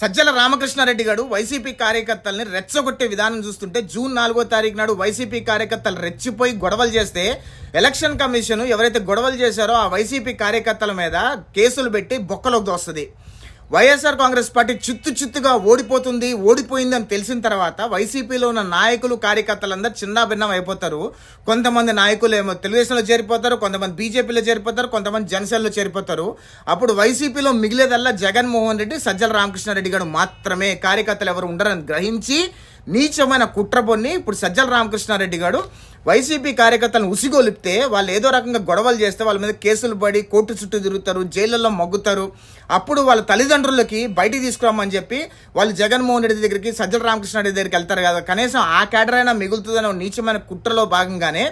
సజ్జల రామకృష్ణారెడ్డి గారు వైసీపీ కార్యకర్తల్ని రెచ్చగొట్టే విధానం చూస్తుంటే జూన్ నాలుగో తారీఖు నాడు వైసీపీ కార్యకర్తలు రెచ్చిపోయి గొడవలు చేస్తే ఎలక్షన్ కమిషన్ ఎవరైతే గొడవలు చేశారో ఆ వైసీపీ కార్యకర్తల మీద కేసులు పెట్టి బొక్కలోకి దోస్తుంది. వైఎస్ఆర్ కాంగ్రెస్ పార్టీ చిత్తు చిత్తుగా ఓడిపోతుంది ఓడిపోయింది అని తెలిసిన తర్వాత వైసీపీలో ఉన్న నాయకులు కార్యకర్తలందరూ చిన్నాభిన్నం అయిపోతారు. కొంతమంది నాయకులు ఏమో తెలుగుదేశంలో చేరిపోతారు కొంతమంది బీజేపీలో చేరిపోతారు కొంతమంది జనసేనలో చేరిపోతారు. అప్పుడు వైసీపీలో మిగిలేదల్లా జగన్మోహన్ రెడ్డి సజ్జల రామకృష్ణారెడ్డి గారు మాత్రమే. కార్యకర్తలు ఎవరు ఉండరని గ్రహించి నీచమైన కుట్ర పొన్ని ఇప్పుడు సజ్జల రామకృష్ణారెడ్డి గారు వైసీపీ కార్యకర్తలను ఉసిగొలిపితే వాళ్ళు ఏదో రకంగా గొడవలు చేస్తే వాళ్ళ మీద కేసులు పడి కోర్టు చుట్టూ తిరుగుతారు జైళ్ళల్లో మగ్గుతారు. అప్పుడు వాళ్ళ తల్లిదండ్రులకి బయటికి తీసుకురామని చెప్పి వాళ్ళు జగన్మోహన్ రెడ్డి దగ్గరికి సజ్జల రామకృష్ణారెడ్డి దగ్గరికి వెళ్తారు కదా. కనీసం ఆ కేడర్ అయినా మిగులుతుందనే నీచమైన కుట్రలో భాగంగానే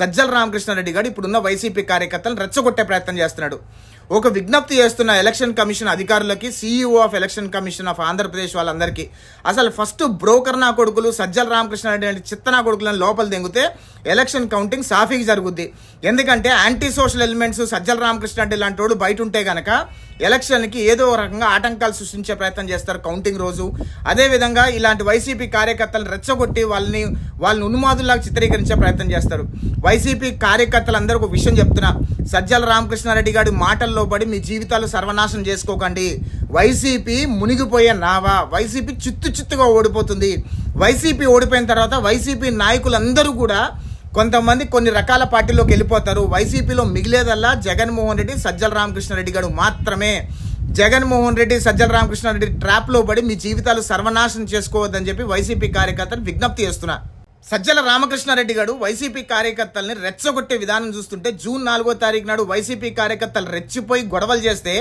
సజ్జల రామకృష్ణారెడ్డి గారు ఇప్పుడున్న వైసీపీ కార్యకర్తలను రెచ్చగొట్టే ప్రయత్నం చేస్తున్నాడు. ఒక విజ్ఞప్తి చేస్తున్న ఎలక్షన్ కమిషన్ అధికారులకి CEO of election commission of Andhra Pradesh వాళ్ళందరికీ. అసలు ఫస్ట్ బ్రోకర్ నా కొడుకులు సజ్జల రామకృష్ణారెడ్డి అంటే చిత్త నా కొడుకులను లోపల దెంగితే ఎలక్షన్ కౌంటింగ్ సాఫీగా జరుగుద్ది. ఎందుకంటే anti social elements Sajjala Ramakrishna Reddy లాంటి వాడు బయట ఉంటే గనక ఎలక్షన్కి ఏదో రకంగా ఆటంకాలు సృష్టించే ప్రయత్నం చేస్తారు కౌంటింగ్ రోజు. అదేవిధంగా ఇలాంటి వైసీపీ కార్యకర్తలను రెచ్చగొట్టి వాళ్ళని వాళ్ళని ఉన్మాదుల్లాగా చిత్రీకరించే ప్రయత్నం చేస్తారు. వైసీపీ కార్యకర్తలందరూ ఒక విషయం చెప్తున్నా. సజ్జల రామకృష్ణారెడ్డి గారి మాటల్లో పడి మీ జీవితాలు సర్వనాశనం చేసుకోకండి. వైసీపీ మునిగిపోయే నావా. వైసీపీ చిత్తు చిత్తుగా ఓడిపోతుంది. వైసీపీ ఓడిపోయిన తర్వాత వైసీపీ నాయకులందరూ కూడా కొంతమంది కొన్ని రకాల పార్టీలోకి వెళ్ళిపోతారు. వైసీపీలో మిగిలేదల్లా జగన్మోహన్ రెడ్డి సజ్జల రామకృష్ణారెడ్డి గారు మాత్రమే. జగన్మోహన్ రెడ్డి సజ్జల రామకృష్ణారెడ్డి ట్రాప్లో పడి మీ జీవితాలు సర్వనాశనం చేసుకోవద్దని చెప్పి వైసీపీ కార్యకర్తలు విజ్ఞప్తి చేస్తున్నా సజ్జల రామకృష్ణారెడ్డి గారు వైసీపీ కార్యకర్తల్ని రెచ్చగొట్టే విధానం చూస్తుంటే జూన్ నాలుగో తారీఖు నాడు వైసీపీ కార్యకర్తలు రెచ్చిపోయి గొడవలు చేస్తే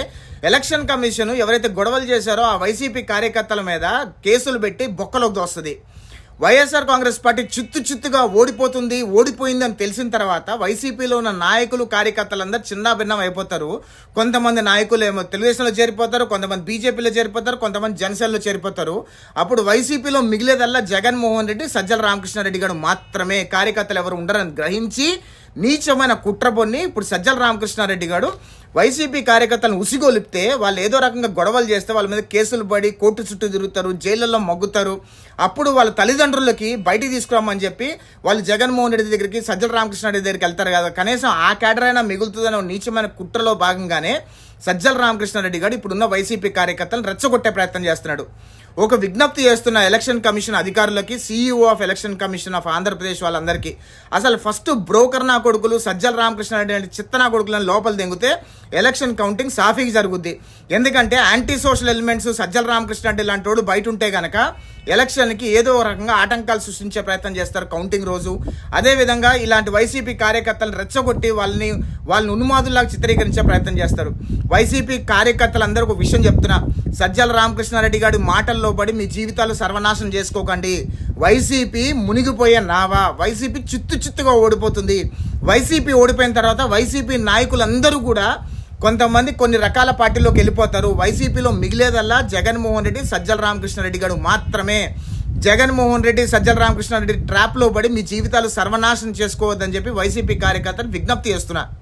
ఎలక్షన్ కమిషన్ ఎవరైతే గొడవలు చేశారో ఆ వైసీపీ కార్యకర్తల మీద కేసులు పెట్టి బొక్కలోకి దోస్తుంది. వైఎస్ఆర్ కాంగ్రెస్ పార్టీ చిత్తు చిత్తుగా ఓడిపోతుంది ఓడిపోయింది అని తెలిసిన తర్వాత వైసీపీలో ఉన్న నాయకులు కార్యకర్తలందరూ చిన్న భిన్నం అయిపోతారు. కొంతమంది నాయకులు ఏమో తెలుగుదేశంలో చేరిపోతారు కొంతమంది బీజేపీలో చేరిపోతారు కొంతమంది జనసేనలో చేరిపోతారు. అప్పుడు వైసీపీలో మిగిలేదల్లా జగన్మోహన్ రెడ్డి సజ్జల రామకృష్ణారెడ్డి గారు మాత్రమే. కార్యకర్తలు ఎవరు ఉండరని గ్రహించి నీచమైన కుట్ర పొన్ని ఇప్పుడు సజ్జల రామకృష్ణారెడ్డి గారు వైసీపీ కార్యకర్తలను ఉసిగొలిపితే వాళ్ళు ఏదో రకంగా గొడవలు చేస్తే వాళ్ళ మీద కేసులు పడి కోర్టు చుట్టూ తిరుగుతారు జైళ్ళల్లో మగ్గుతారు. అప్పుడు వాళ్ళ తల్లిదండ్రులకి బయటికి తీసుకురామని చెప్పి వాళ్ళు జగన్మోహన్ రెడ్డి దగ్గరికి సజ్జల రామకృష్ణారెడ్డి దగ్గరికి వెళ్తారు కదా. కనీసం ఆ క్యాడర్ అయినా మిగులుతుందనే నీచమైన కుట్రలో భాగంగానే సజ్జల రామకృష్ణారెడ్డి గారు ఇప్పుడున్న వైసీపీ కార్యకర్తలను రెచ్చగొట్టే ప్రయత్నం చేస్తున్నాడు. ఒక విజ్ఞప్తి చేస్తున్న ఎలక్షన్ కమిషన్ అధికారులకి CEO of election commission of Andhra Pradesh వాళ్ళందరికీ. అసలు ఫస్ట్ బ్రోకర్ నా కొడుకులు సజ్జల రామకృష్ణారెడ్డి అంటే చిత్తనా కొడుకులను లోపల దింగితే ఎలక్షన్ కౌంటింగ్ సాఫీకి జరుగుద్ది. ఎందుకంటే anti social elements Sajjala Ramakrishna Reddy లాంటి వాడు బయట ఉంటే గనక ఎలక్షన్కి ఏదో రకంగా ఆటంకాలు సృష్టించే ప్రయత్నం చేస్తారు కౌంటింగ్ రోజు. అదేవిధంగా ఇలాంటి వైసీపీ కార్యకర్తలను రెచ్చగొట్టి వాళ్ళని వాళ్ళని ఉన్మాదుల్లాగా చిత్రీకరించే ప్రయత్నం చేస్తారు. వైసీపీ కార్యకర్తలందరూ ఒక విషయం చెప్తున్నా. సజ్జల రామకృష్ణారెడ్డి గారి మాటల్లో పడి మీ జీవితాలు సర్వనాశనం చేసుకోకండి. వైసీపీ మునిగిపోయే నావా. వైసీపీ చిత్తు చిత్తుగా ఓడిపోతుంది. వైసీపీ ఓడిపోయిన తర్వాత వైసీపీ నాయకులందరూ కూడా కొంతమంది కొన్ని రకాల పార్టీలోకి వెళ్ళిపోతారు. వైసీపీలో మిగిలేదల్లా జగన్మోహన్ రెడ్డి సజ్జల రామకృష్ణారెడ్డి గారు మాత్రమే. జగన్మోహన్ రెడ్డి సజ్జల రామకృష్ణారెడ్డి ట్రాప్లో పడి మీ జీవితాలు సర్వనాశనం చేసుకోవద్దని చెప్పి వైసీపీ కార్యకర్తలు విజ్ఞప్తి చేస్తున్నారు.